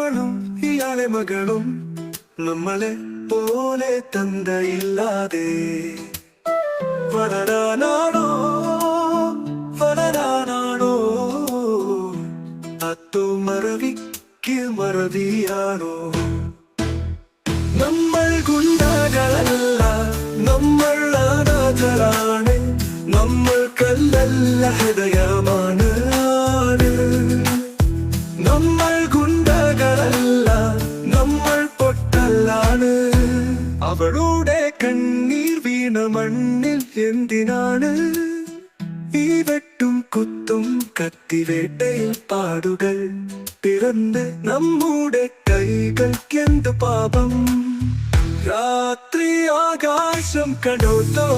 കാണും ഇയാളെ മകളും നമ്മളെ പോലെ തന്തയില്ലാതെ. വളരാനാണോ വളരാനാണോ അത്തു മറവിക്ക് മറവിയാണോ നമ്മൾ ഗുണ്ടകളല്ല നമ്മൾ അനാഥരാണ്. നമ്മൾ കല്ലല്ല എന്തിനാണ് ഈ വെട്ടും കുത്തും കത്തിവേട്ടയിൽ പാടുകൾ? പിറന്ന് നമ്മുടെ കൈകൾക്ക് എന്ത് പാപം? രാത്രി ആകാശം കടോത്തോ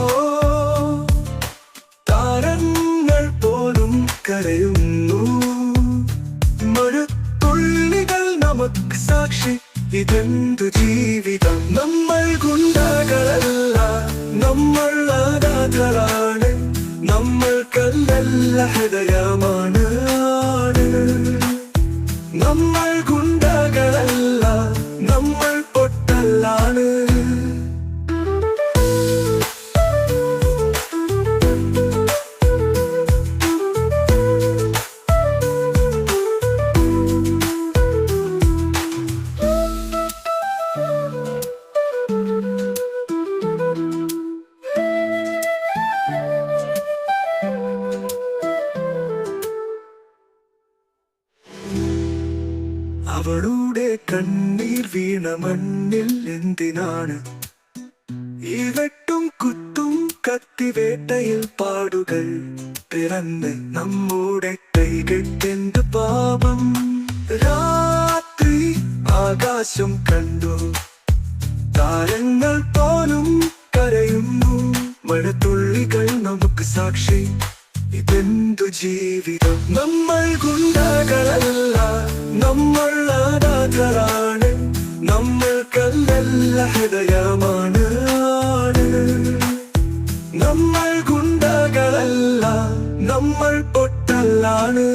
താരങ്ങൾ പോലും കരയുന്നു. മഴത്തുള്ളികൾ നമുക്ക് സാക്ഷി. ഇതെന്തു ജീവിതം? നമ്മൾ ഗുണ്ടകളല്ല. ഹൃദയമാണ് ആണ്. നമ്മൾ അവളുടെ കണ്ണീർ വീണ മണ്ണിൽ എന്തിനാണ്? ഈ വെട്ടും കുത്തും കത്തിവേട്ടയിൽ പാടുകൾ പിറന്ന് നമ്മുടെ കൈകെട്ടെന്ത് പാപം? രാത്രി ആകാശം കണ്ടു. താരങ്ങൾ പോലും കരയുന്നു. മഴത്തുള്ളികൾ നമുക്ക് സാക്ഷി. ഇതെന്തു ജീവിതം? നമ്മൾ ഗുണ്ടകളല്ല കല്ലല്ല ഹൃദയമാണ്. നമ്മൾ ഗുണ്ടകളല്ല നമ്മൾ പൊട്ടല്ലാണ്